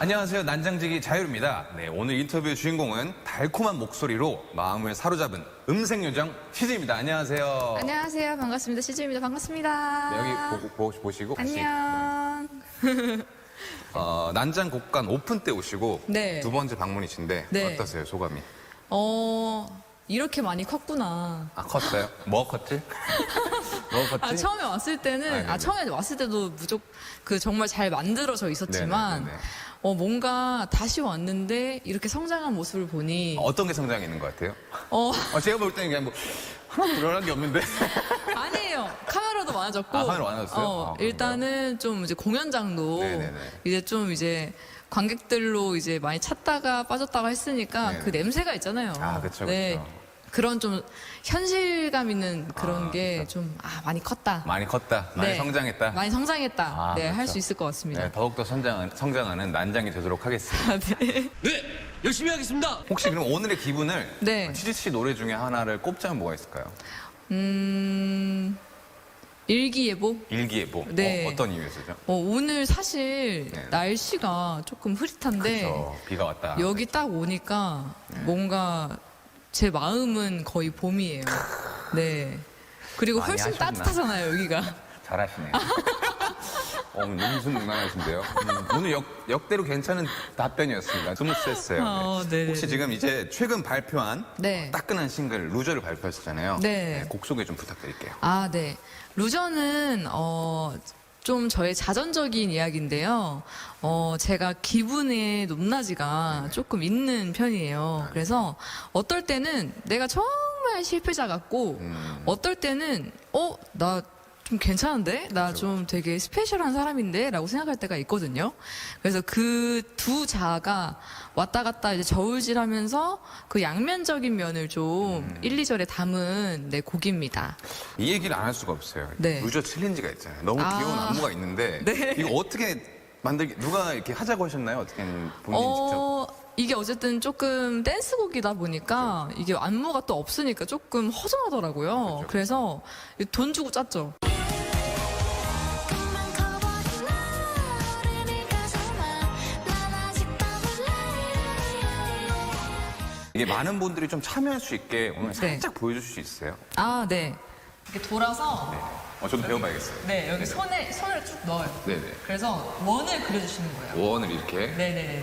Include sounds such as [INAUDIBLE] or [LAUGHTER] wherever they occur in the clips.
안녕하세요. 난장지기 자유입니다. 네, 오늘 인터뷰의 주인공은 달콤한 목소리로 마음을 사로잡은 음색 요정 시즈입니다. 안녕하세요. 안녕하세요. 반갑습니다. 시즈입니다. 반갑습니다. 네, 여기 보- 보 시고 같이 안녕. 어, 난장 곡간 오픈 때 오시고 네. 두 번째 방문이신데 네. 어떠세요 소감이? 어, 이렇게 많이 컸구나. 아 컸어요? 뭐 컸지? [LAUGHS] 뭐? 아, 처음에 왔을 때는, 아. 아, 처음에 왔을 때도 무조 그 정말 잘 만들어져 있었지만, 네네네네. 어, 뭔가 다시 왔는데 이렇게 성장한 모습을 보니, 어떤 게 성장이 있는 것 같아요? 어, 어, 제가 볼 때는 그냥 뭐 하나도 일어난 게 없는데 [LAUGHS] 아니에요. 카메라도 많아졌고. 아, 카메라 많아졌어요? 어, 아, 그런가요? 일단은 좀 이제 공연장도 네네네. 이제 좀 이제 관객들로 이제 많이 찾다가 빠졌다가 했으니까 네네. 그 냄새가 있잖아요. 아, 그쵸, 네. 그쵸. 그런 좀 현실감 있는 그런 아, 게 좀 아, 많이 컸다. 많이 컸다, 많이 네. 성장했다. 많이 성장했다. 아, 네, 할 그렇죠. 수 있을 것 같습니다. 네, 더욱더 성장하는, 성장하는 난장이 되도록 하겠습니다. 아, 네. [LAUGHS] 네, 열심히 하겠습니다. 혹시 그럼 오늘의 기분을 네. 치즈 씨 노래 중에 하나를 꼽자면 뭐가 있을까요? 음, 일기예보? 일기예보. 네. 어, 떤 이유에서죠? 어, 오늘 사실 네. 날씨가 조금 흐릿한데 그쵸, 비가 왔다. 여기 딱 오니까 뭔가 제 마음은 거의 봄이에요. 네. 그리고 많이 훨씬 하셨나? 따뜻하잖아요, 여기가. 잘하시네. [LAUGHS] 어, 능수능란하신데요. 음, 오늘 역, 역대로 괜찮은 답변이었습니다. 스무스했어요. 어, 네. 네네네. 혹시 지금 이제 최근 발표한 네. 따끈한 싱글 루저를 발표하셨잖아요. 네. 곡 소개 좀 부탁드릴게요. 아, 네. 루저는, 어, 좀 저의 자전적인 이야기인데요. 어, 제가 기분의 높낮이가 조금 있는 편이에요. 그래서 어떨 때는 내가 정말 실패자 같고, 음. 어떨 때는, 어, 나 좀 괜찮은데? 나 좀 되게 스페셜한 사람인데? 라고 생각할 때가 있거든요. 그래서 그 두 자아가 왔다 갔다 이제 저울질 하면서 그 양면적인 면을 좀 음. 1, 2절에 담은 네, 곡입니다. 이 얘기를 안 할 수가 없어요. 네. 루저 챌린지가 있잖아요. 너무 아. 귀여운 안무가 있는데 [LAUGHS] 네. 이거 어떻게 만들기 누가 이렇게 하자고 하셨나요? 어떻게 본인 직접? 어, 이게 어쨌든 조금 댄스곡이다 보니까 이게 안무가 또 없으니까 조금 허전하더라고요. 그렇죠. 그래서 돈 주고 짰죠. 이게 많은 분들이 좀 참여할 수 있게 오늘 네. 살짝 보여줄 수 있어요? 아, 네. 이렇게 돌아서 어, 저도 배워봐야겠어요. 네, 여기 손에 손을 쭉 넣어요. 네네. 그래서 원을 그려주시는 거예요. 원을 이렇게. 네네네.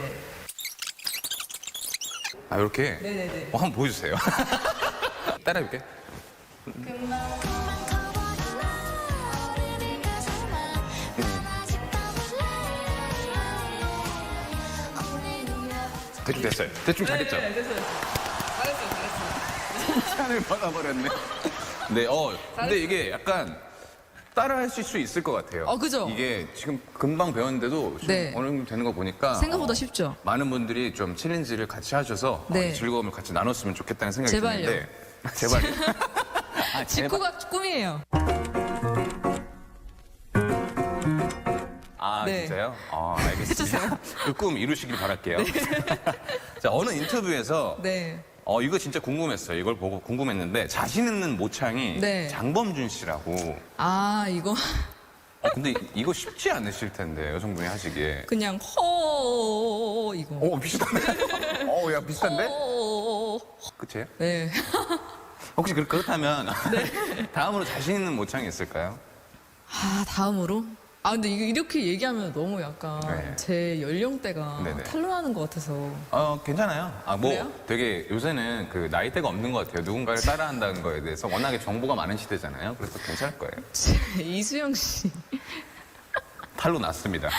아, 이렇게? 네네네. 어, 한번 보여주세요. [LAUGHS] 따라해볼게. 금방 대충 됐어요. 대충 잘했죠? 네, 됐어요. 잘했어요, 잘했어요. [LAUGHS] 칭찬을 받아버렸네. 네, 어, 근데 이게 약간 따라하실 수 있을 것 같아요. 어, 그죠? 이게 지금 금방 배웠는데도 지금 네. 어느 정도 되는 거 보니까 생각보다 어, 쉽죠? 많은 분들이 좀 챌린지를 같이 하셔서 네. 어, 이 즐거움을 같이 나눴으면 좋겠다는 생각이 제발요. 드는데 [LAUGHS] 제발요. [LAUGHS] 아, 제발. 직구가 꿈이에요. 아, 네. 진짜요? 아, 알겠습니다. 그 꿈 이루시길 바랄게요. [LAUGHS] 자, 어느 인터뷰에서 네. 어, 이거 진짜 궁금했어요. 이걸 보고 궁금했는데 자신 있는 모창이 네. 장범준 씨라고. 아, 이거. 어, 근데 이- 이거 쉽지 않으실 텐데 여성분이 하시기에. 그냥 허 이거. 어, 비슷한데? [LAUGHS] 어, 야, 비슷한데? 허. 그치요? 네. 혹시 그렇- 그렇다면 네. [LAUGHS] 다음으로 자신 있는 모창이 있을까요? 아 다음으로. 아 근데 이거 이렇게 얘기하면 너무 약간 네. 제 연령대가 네네. 탄로나는 것 같아서. 어, 괜찮아요. 아, 뭐 그래요? 되게 요새는 그 나이대가 없는 것 같아요. 누군가를 따라한다는 거에 대해서 워낙에 정보가 많은 시대잖아요. 그래서 괜찮을 거예요. [LAUGHS] 이수영 씨. 탈로 났습니다.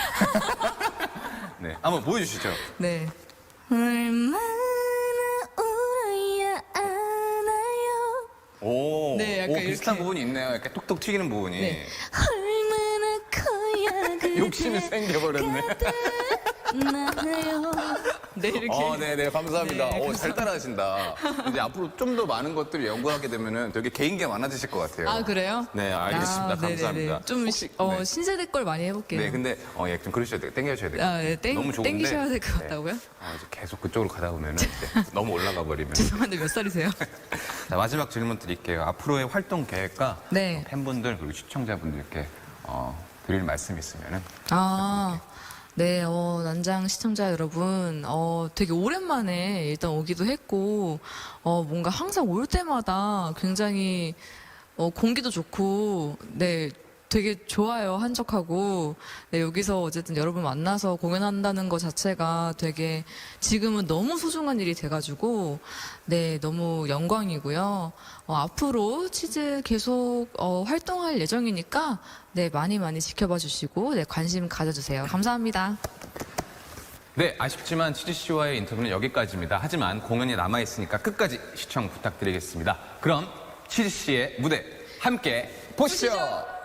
[LAUGHS] 네, 한번 보여주시죠. 네. 얼마나 울어야 아나요 오, 네, 약간 오, 비슷한 이렇게. 부분이 있네요. 약간 톡톡 튀기는 부분이. 네. 욕심이 생겨버렸네. 네 이렇게. 어, 네, 네, 감사합니다. 네, 오, 잘 따라하신다. 이제 앞으로 좀 더 많은 것들을 연구하게 되면은 되게 개인기가 많아지실 것 같아요. 아 그래요? 네, 알겠습니다. 아, 네네네. 감사합니다. 좀 혹시- 시- 어, 네. 신세대 걸 많이 해볼게요. 네, 근데 어, 예, 좀 그러셔야 돼요. 땡겨셔야 돼요. 아, 네, 땡- 너무 좋은데. 땡기셔야 될것 네. 같다고요? 아, 이제 계속 그쪽으로 가다 보면은 [LAUGHS] 이제 너무 올라가 버리면. 죄송한데 몇 살이세요? [LAUGHS] 자, 마지막 질문 드릴게요. 앞으로의 활동 계획과 네. 어, 팬분들 그리고 시청자분들께 어, 드릴 말씀 있으면은 아, 네, 어, 난장 시청자 여러분, 어, 되게 오랜만에 일단 오기도 했고, 어, 뭔가 항상 올 때마다 굉장히, 어, 공기도 좋고, 네, 되게 좋아요, 한적하고, 네, 여기서 어쨌든 여러분 만나서 공연한다는 것 자체가 되게 지금은 너무 소중한 일이 돼가지고, 네, 너무 영광이고요. 어, 앞으로 치즈 계속, 어, 활동할 예정이니까, 네, 많이 많이 지켜봐 주시고, 네, 관심 가져주세요. 감사합니다. 네, 아쉽지만 치즈 씨와의 인터뷰는 여기까지입니다. 하지만 공연이 남아 있으니까 끝까지 시청 부탁드리겠습니다. 그럼 치즈 씨의 무대 함께 보시죠. 보시죠.